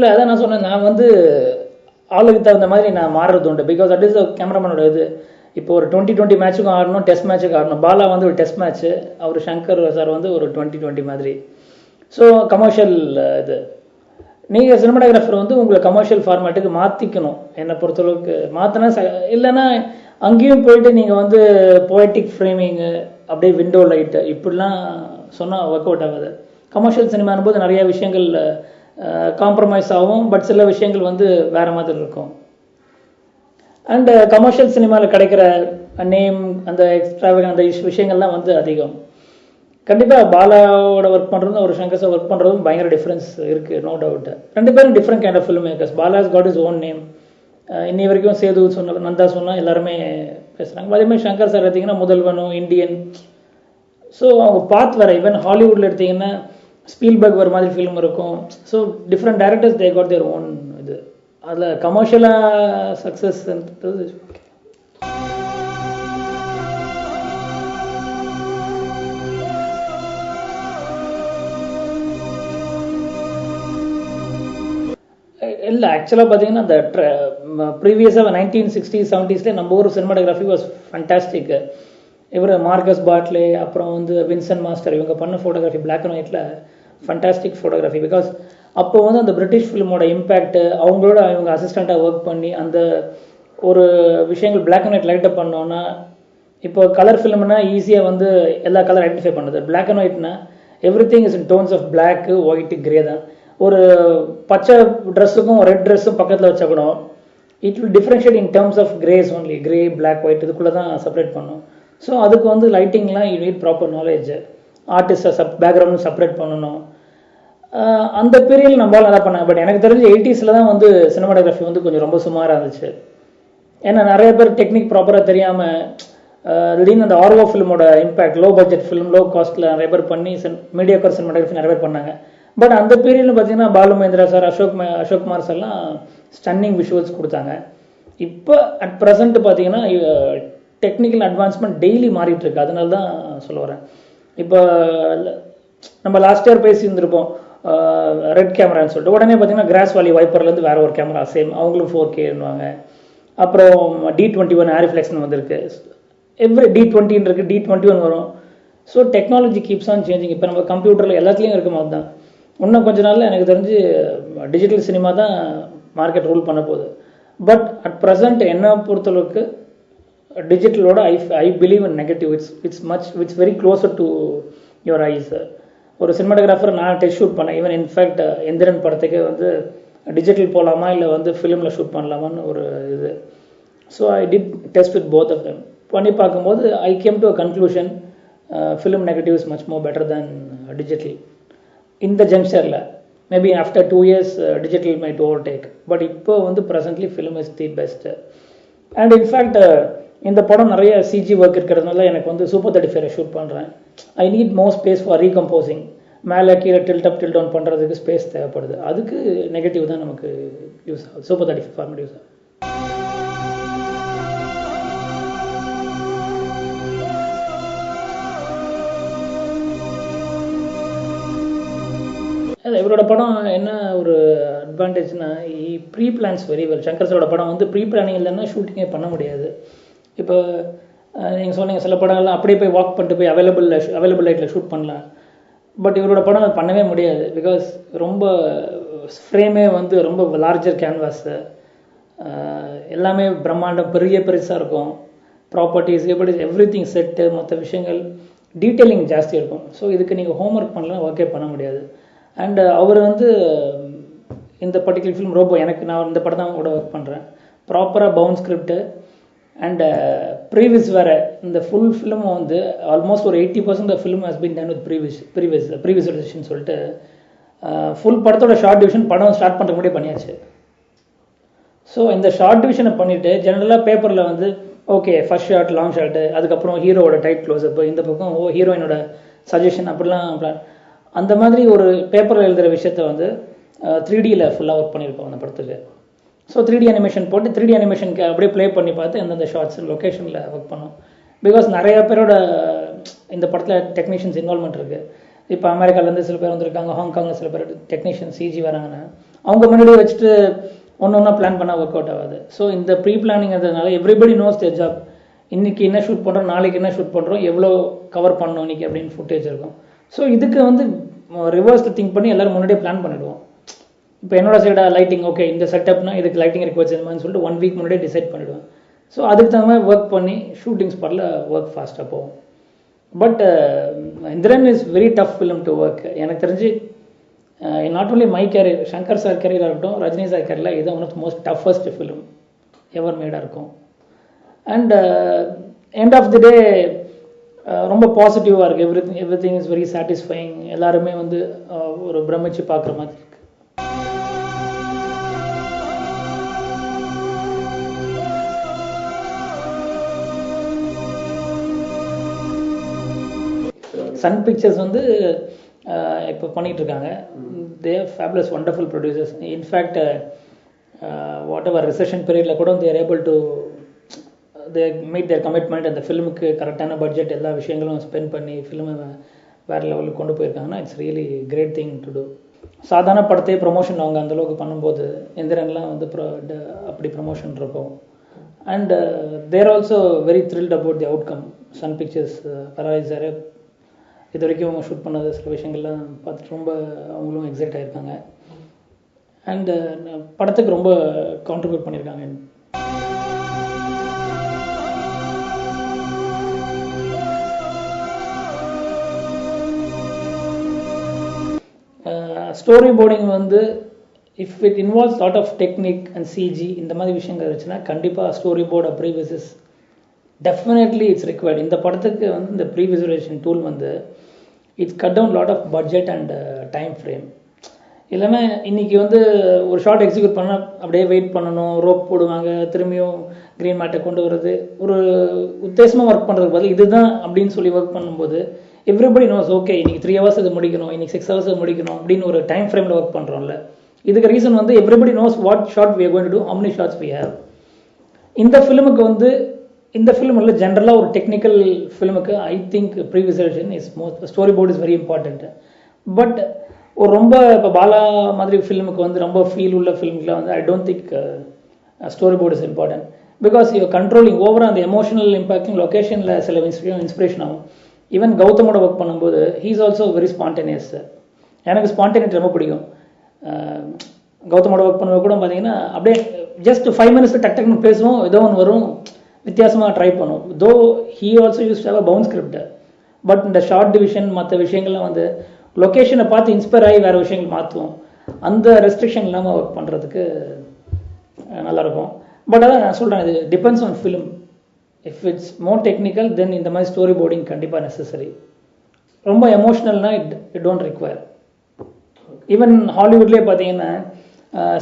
இல்லை அதான் நான் சொன்னேன் நான் வந்து ஆளுக்கு தகுந்த மாதிரி நான் மாறுறது உண்டு. பிகாஸ் அட் இஸ் கேமராமேனோட இது இப்போ ஒரு டுவெண்ட்டி டுவெண்ட்டி மேட்ச்சுக்கும் ஆடணும் டெஸ்ட் மேட்ச்சுக்கு ஆடணும். பாலா வந்து ஒரு டெஸ்ட் மேட்ச்சு அவர் சங்கர் சார் வந்து ஒரு டுவெண்ட்டி டுவெண்ட்டி மாதிரி. ஸோ கமர்ஷியல் இது. நீங்கள் சினிமாட்டோகிராஃபர் வந்து உங்களை கமர்ஷியல் ஃபார்மேட்டுக்கு மாற்றிக்கணும் என்னை பொறுத்தளவுக்கு மாற்றினா ச இல்லைன்னா அங்கேயும் போயிட்டு நீங்கள் வந்து போய்டிக் ஃப்ரேமிங்கு அப்படியே விண்டோ லைட்டு இப்படிலாம் சொன்னால் ஒர்க் அவுட் ஆகாது. கமர்ஷியல் சினிமானும் போது நிறைய விஷயங்கள் காம்ப்ரமைஸ் ஆகும் பட் சில விஷயங்கள் வந்து வேறு மாதிரி இருக்கும். அண்டு கமர்ஷியல் சினிமாவில் கிடைக்கிற நேம் அந்த எக்ஸ்ட்ரா அந்த விஷயங்கள்லாம் வந்து அதிகம். கண்டிப்பாக பாலாவோட ஒர்க் பண்ணுறதும் ஒரு சங்கர் சார் ஒர்க் பண்ணுறதும் பயங்கர டிஃப்ரென்ஸ் இருக்குது நோ டவுட் ரெண்டு பேரும் different kind of film makers Bala's got his own name இன்னி வரைக்கும் சேது சொன்ன நந்தா சொன்னால் எல்லாருமே பேசுகிறாங்க அதே மாதிரி சங்கர் சார் எடுத்திங்கன்னா முதல்வனும் இந்தியன். ஸோ அவங்க பாத் வர ஈவன் ஹாலிவுட்டில் எடுத்திங்கன்னா ஸ்பீல்பர்க் ஒரு மாதிரி ஃபிலிம் இருக்கும். So different directors they got their own இது. அதில் கமர்ஷியலாக சக்ஸஸ்ன்றது இல்லை ஆக்சுவலாக பார்த்தீங்கன்னா அந்த ப்ரீவியஸாக நைன்டீன் சிக்ஸ்டி செவன்ட்டீஸ்லேயே நம்ம ஊர் சினிமாடோகிராஃபி வாஸ் ஃபண்டாஸ்டிக் இவர் மார்கஸ் பாட்லே அப்புறம் வந்து வின்சன் மாஸ்டர் இவங்க பண்ண ஃபோட்டோகிராஃபி பிளாக் அண்ட் ஒயிட்டில் ஃபண்டாஸ்டிக் ஃபோட்டோகிராஃபி பிகாஸ் அப்போ வந்து அந்த பிரிட்டிஷ் ஃபிலிமோட இம்பேக்ட் அவங்களோட இவங்க அசிஸ்டண்ட்டாக ஒர்க் பண்ணி அந்த ஒரு விஷயங்கள் பிளாக் அண்ட் ஒயிட் லைட்டப் பண்ணோன்னா இப்போ கலர் ஃபிலிம்னா ஈஸியாக வந்து எல்லா கலர் ஐடென்டிஃபை பண்ணுது. Black and ஒயிட்னா everything is in tones of black white grey தான். ஒரு பச்சை ட்ரெஸ்ஸுக்கும் ரெட் ட்ரெஸ்ஸும் பக்கத்தில் வச்சா கூட it will differentiate in terms of greys only grey black white இதுக்குள்ளே தான் செப்பரேட் பண்ணும். ஸோ அதுக்கு வந்து லைட்டிங்லாம் யூ நீட் ப்ராப்பர் நாலேஜ் ஆர்டிஸ்டை சப் பேக்ரவுண்டும் செப்பரேட் பண்ணணும். அந்த பீரியடில் நம்மளால நல்லா பண்ணாங்க பட் எனக்கு தெரிஞ்சு எயிட்டிஸில் தான் வந்து சினிமாட்டோகிராஃபி வந்து கொஞ்சம் ரொம்ப சுமாராக இருந்துச்சு. ஏன்னா நிறைய பேர் டெக்னிக் ப்ராப்பராக தெரியாமல் திடீர்னு அந்த ஆர்வோ ஃபிலிமோட impact low budget film low காஸ்ட்டில் நிறைய பேர் பண்ணி மீடியாக்கர் சினிமாட்டோகிராஃபி நிறைய பேர் பண்ணாங்க. பட் அந்த பீரியட்ல பார்த்தீங்கன்னா பாலு மகேந்திரா சார் அசோக் அசோக் குமார் சார்லாம் ஸ்டன்னிங் விஷுவல்ஸ் கொடுத்தாங்க. இப்போ அட் ப்ரெசென்ட் பார்த்தீங்கன்னா டெக்னிக்கல் அட்வான்ஸ்மெண்ட் டெய்லி மாறிட்டு இருக்கு. அதனால தான் சொல்ல வரேன். இப்போ நம்ம லாஸ்ட் இயர் பேசியிருந்திருப்போம் ரெட் கேமரான்னு சொல்லிட்டு. உடனே பார்த்தீங்கன்னா கிராஸ் வாலி வைப்பர்லேருந்து வேறு ஒரு கேமரா சேம் அவங்களும் ஃபோர் கேன்னுவாங்க அப்புறம் டி டுவெண்ட்டி ஒன் ஆரிஃப்ளெக்ஸ்னு வந்திருக்கு. எவ்ரி டி டுவெண்ட்டின்னு இருக்குது டி டுவெண்ட்டி ஒன் வரும். So technology keeps on changing இப்போ நம்ம கம்ப்யூட்டரில் எல்லாத்துலேயும் இருக்க மாதிரி தான் இன்னும் கொஞ்ச நாளில் எனக்கு தெரிஞ்சு டிஜிட்டல் சினிமா தான் மார்க்கெட் ரூல் பண்ண போகுது. பட் அட் ப்ரெசென்ட் என்ன பொறுத்தளவுக்கு டிஜிட்டலோட I I believe in negative it's it's much it's very closer to your eyes ஒரு சினிமாட்டோகிராஃபர் நான் டெஸ்ட் ஷூட் பண்ணேன். ஈவன் இன்ஃபேக்ட் எந்திரன் படத்துக்கே வந்து டிஜிட்டல் போகலாமா இல்லை வந்து ஃபிலிமில் ஷூட் பண்ணலாமான்னு ஒரு இது. So I did test with both of them பண்ணி பார்க்கும்போது I came to a conclusion film negative is much more better than digital இந்த ஜங்ஷரில் maybe after two years digital might overtake but இப்போ வந்து presently film is the best and in fact இந்த படம் நிறைய CG work இருக்கிறதுனால எனக்கு வந்து super thirty five shoot பண்ணுறேன் I need more space for recomposing மேலே கீழே டில்ட் அப் டில் டவுன் பண்ணுறதுக்கு ஸ்பேஸ் தேவைப்படுது. அதுக்கு நெகட்டிவ் தான் நமக்கு யூஸ் ஆகுது. Super thirty five format use ஆகுது. இவரோட படம் என்ன ஒரு அட்வான்டேஜ்னா pre plans very well Shankar சரோட படம் வந்து ப்ரீ பிளானிங் இல்லைன்னா ஷூட்டிங்கே பண்ண முடியாது. இப்போ நீங்கள் சொன்னீங்க சில படங்கள்லாம் அப்படியே போய் வாக் பண்ணிட்டு போய் அவைலபிள் அவைலபிள் லைட்டில் ஷூட் பண்ணலாம். பட் இவரோட படம் அது பண்ணவே முடியாது. பிகாஸ் ரொம்ப ஃப்ரேமே வந்து ரொம்ப லார்ஜர் கேன்வாஸு எல்லாமே பிரம்மாண்டம் பெரிய பெருசாக இருக்கும். ப்ராப்பர்ட்டிஸ் எப்படி எவ்ரி திங் செட்டு மற்ற விஷயங்கள் டீட்டெயிலிங் ஜாஸ்தி இருக்கும். ஸோ இதுக்கு நீங்கள் ஹோம் ஒர்க் பண்ணலாம் ஒர்க்கே பண்ண முடியாது. அண்ட் அவர் வந்து இந்த பர்டிகுலர் ஃபிலிம் ரோபோ எனக்கு நான் இந்த படம் தான் கூட ஒர்க் பண்ணுறேன் ப்ராப்பராக பவுன் ஸ்கிரிப்ட்டு அண்ட் ப்ரீவியஸ் வேறு இந்த ஃபுல் ஃபிலிம் வந்து ஆல்மோஸ்ட் ஒரு eighty percent film has been done with previous previous previous சொல்லிட்டு uh, ஃபுல் படத்தோட ஷார்ட் டிவிஷன் படம் ஸ்டார்ட் பண்ணுற முன்னாடியே பண்ணியாச்சு. ஸோ இந்த ஷார்ட் டிவிஷனை பண்ணிவிட்டு ஜெனரலாக பேப்பரில் வந்து okay first shot long shot அதுக்கப்புறம் ஹீரோவோட டைட் க்ளோஸ் அப்போ இந்த பக்கம் ஓ ஹீரோயினோட சஜஷன் அப்படிலாம் பிளான் அந்த மாதிரி ஒரு பேப்பரில் எழுதுகிற விஷயத்த வந்து uh, த்ரீ டியில் ஃபுல்லாக ஒர்க் பண்ணியிருப்போம் அந்த படத்துக்கு. ஸோ த்ரீ டி அனிமேஷன் போட்டு த்ரீ டி அனிமேஷனுக்கு அப்படியே ப்ளே பண்ணி பார்த்து எந்தெந்த ஷார்ட்ஸ் லொக்கேஷனில் ஒர்க் பண்ணோம். பிகாஸ் நிறைய பேரோட இந்த படத்தில் டெக்னீஷியன்ஸ் இன்வால்மெண்ட் இருக்குது இப்போ அமெரிக்காலேருந்து சில பேர் வந்திருக்காங்க ஹாங்காங்கில் சில பேர் டெக்னீஷியன் சிஜி வராங்கன்னா அவங்க முன்னாடி வச்சுட்டு ஒன்று ஒன்றா பிளான் பண்ணால் ஒர்க் அவுட் ஆகாது. ஸோ இந்த ப்ரீ பிளானிங் இருந்ததுனால எவ்ரிபடி நோஸ் தேர் ஜாப் இன்றைக்கி என்ன ஷூட் பண்ணுறோம் நாளைக்கு என்ன ஷூட் பண்ணுறோம் எவ்வளோ கவர் பண்ணோம் இன்னைக்கு அப்படின்னு ஃபுட்டேஜ் இருக்கும். ஸோ இதுக்கு வந்து ரிவர்ஸில் திங்க் பண்ணி எல்லோரும் முன்னாடியே பிளான் பண்ணிடுவோம். இப்போ என்னோட சைடா லைட்டிங் ஓகே இந்த செட்டப்னா இதுக்கு லைட்டிங் இருக்கு வச்சிருமான்னு சொல்லிட்டு ஒன் வீக் முன்னாடியே டிசைட் பண்ணிடுவேன். ஸோ அதுக்கு தகுந்த மாதிரி ஒர்க் பண்ணி ஷூட்டிங் ஸ்பாட்டில் ஒர்க் ஃபாஸ்ட்டாக போகும். But Enthiran is very tough film to work எனக்கு தெரிஞ்சு not only my career Shankar sir கேரியராக இருக்கட்டும் ரஜினி சார் கேரியரில் இது one of most toughest film ever மேடாக இருக்கும். And end of the day ரொம்ப பாசிட்டிவாக இருக்குது everything everything is very satisfying எல்லாருமே வந்து ஒரு பிரமிச்சு பார்க்குற மாதிரி. சன் பிக்சர்ஸ் வந்து இப்போ பண்ணிட்டு இருக்காங்க they fabulous wonderful producers in fact whatever recession பீரியடில் கூட they're able to they meet their commitment அந்த ஃபிலிமுக்கு கரெக்டான பட்ஜெட் எல்லா விஷயங்களும் ஸ்பெண்ட் பண்ணி ஃபிலிமை வேறு லெவலுக்கு கொண்டு போயிருக்காங்கன்னா it's really great thing to do சாதாரண படத்தையே ப்ரொமோஷன் அவங்க அந்தளவுக்கு பண்ணும்போது எந்திரன்லாம் வந்து ப்ரோ அப்படி ப்ரொமோஷன் இருக்கும். And they're also very thrilled about the outcome Sun Pictures பரவாயில்ல இது வரைக்கும் அவங்க ஷூட் பண்ணாத சில விஷயங்கள்லாம் பார்த்துட்டு ரொம்ப அவங்களும் எக்ஸைட் ஆயிருக்காங்க. அண்ட் uh, படத்துக்கு ரொம்ப கான்ட்ரிபியூட் பண்ணியிருக்காங்க. Uh, ஸ்டோரி போர்டிங் வந்து if it involves lot of technique and CG இந்த மாதிரி விஷயங்கள் இருந்துச்சுன்னா கண்டிப்பாக ஸ்டோரி போர்டு அப்படி விசஸ் டெஃபினெட்லி இட்ஸ் ரிக்வயர்ட் இந்த படத்துக்கு வந்து இந்த ப்ரீ விசுவலேஷன் டூல் வந்து it's cut down lot of budget and time frame எல்லாமே இன்னைக்கு வந்து ஒரு ஷார்ட் எக்ஸிக்யூட் பண்ண அப்படியே வெயிட் பண்ணணும் ரோப் போடுவாங்க திரும்பியும் க்ரீன் மேட்டை கொண்டு வர்றது. ஒரு உத்தேசமாக ஒர்க் பண்ணுறதுக்கு பதில் இதுதான் அப்படின்னு சொல்லி ஒர்க் பண்ணும்போது எவ்ரிபடி நோஸ் ஓகே இன்னைக்கு த்ரீ ஹவர்ஸ் இது முடிக்கணும் இன்னைக்கு சிக்ஸ் ஹவர்ஸ் இது முடிக்கணும் அப்படின்னு ஒரு டைம் ஃப்ரேமில் ஒர்க் பண்ணுறோம்ல இதுக்கு ரீசன் வந்து everybody knows what shot we are to to do how இந்த ஃபிலிமுக்கு வந்து இந்த ஃபிலிம் இல்லை ஜென்ரலாக ஒரு technical ஃபிலிமுக்கு I think previsualisation is most storyboard is very important but ஒரு ரொம்ப இப்போ பாலா மாதிரி ஃபிலிமுக்கு வந்து ரொம்ப ஃபீல் உள்ள ஃபிலிமுக்குலாம் வந்து I don't think storyboard is important because you controlling over அந்த எமோஷனல் இம்பாக்டிங் லொக்கேஷனில் சில இன்ஸ்பிரேஷன் ஆகும். ஈவன் கௌதமோட ஒர்க் பண்ணும்போது he is also very spontaneous எனக்கு ஸ்பான்டேனியட் ரொம்ப பிடிக்கும். Uh, கௌதமோட ஒர்க் பண்ணும்போது கூட பார்த்தீங்கன்னா அப்படியே ஜஸ்ட் ஃபைவ் மினிட்ஸ் டக் டக்குன்னு பேசுவோம் ஏதோ ஒன்று வரும். வித்தியாசமாக ட்ரை பண்ணுவோம். Though he also use have a bound script but இந்த ஷார்ட் டிவிஷன் மற்ற விஷயங்கள்லாம் வந்து லொக்கேஷனை பார்த்து இன்ஸ்பயர் ஆகி வேறு விஷயங்கள் மாற்றுவோம் அந்த ரெஸ்ட்ரிக்ஷன் இல்லாமல் ஒர்க் பண்ணுறதுக்கு நல்லாயிருக்கும். பட் அதான் நான் சொல்கிறேன் இது depends on film if it's more technical then இந்த மாதிரி ஸ்டோரி போர்டிங் கண்டிப்பாக நெசசரி ரொம்ப எமோஷ்னல்னால் it it don't require even ஹாலிவுட்லேயே பார்த்தீங்கன்னா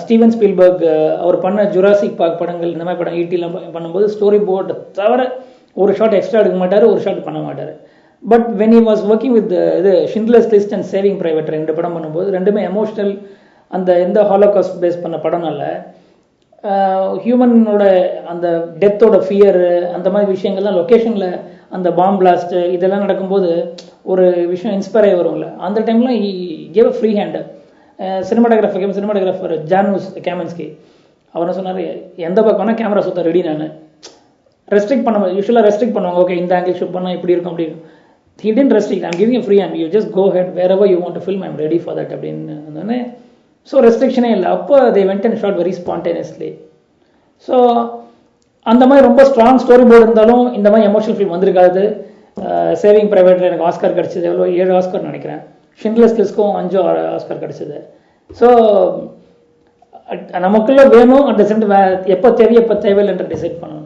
ஸ்டீவன் ஸ்பீல்பர்க் அவர் பண்ண ஜுராசிக் பார்க் படங்கள் இந்த மாதிரி படம் ஈட்டிலாம் பண்ணும்போது ஸ்டோரி போர்டு தவிர ஒரு ஷாட் எக்ஸ்ட்ரா எடுக்க மாட்டார் ஒரு ஷாட் பண்ண மாட்டார். But when he was working with இது Schindler's List and Saving Private ரெண்டு படம் பண்ணும்போது ரெண்டுமே எமோஷ்னல் அந்த எந்த ஹாலோகாஸ்ட் பேஸ் பண்ண படம்னால ஹியூமனோட அந்த டெத்தோட ஃபியர் அந்த மாதிரி விஷயங்கள்லாம் லொக்கேஷனில் அந்த பாம் பிளாஸ்ட்டு இதெல்லாம் நடக்கும்போது ஒரு விஷயம் இன்ஸ்பயர் ஆகி வரும்ல. அந்த டைம்லாம் he gave free hand cinematographer cinematographer Janusz Kaminski அவர் என்ன சொன்னார் எந்த பக்கம் கேமரா சுத்த ரெடி நான். ரெஸ்ட்ரிக்ட் பண்ண யூஸ்வலாக ரெஸ்ட்ரிக்ட் பண்ணுவாங்க. ஓகே இந்த ஆங்கிள் ஷூட் பண்ணால் இப்படி இருக்கும் அப்படின்னு he tend restrict. I'm giving free I'm you just go head wherever you want to film ready for for அப்படின்னு ஸோ ரெஸ்ட்ரிக்ஷனே இல்லை. அப்போ they went and shot very spontaneously so அந்த மாதிரி ரொம்ப ஸ்ட்ராங் ஸ்டோரி போர்டு இருந்தாலும் இந்த மாதிரி எமோஷனல் ஃபீல் வந்திருக்காது. சேவிங் ப்ரைவேட்டில் எனக்கு ஆஸ்கார் கிடச்சது எவ்வளோ ஏழு ஆஸ்கார் நினைக்கிறேன். ஷிண்ட்லஸ் லிஸ்க்கும் அஞ்சு ஆஸ்கர் கிடச்சிது. ஸோ நமக்குள்ளே வேணும் அந்த சென்ட் எப்போ தேவை எப்போ தேவையில்லைன்ற டிசைட் பண்ணணும்.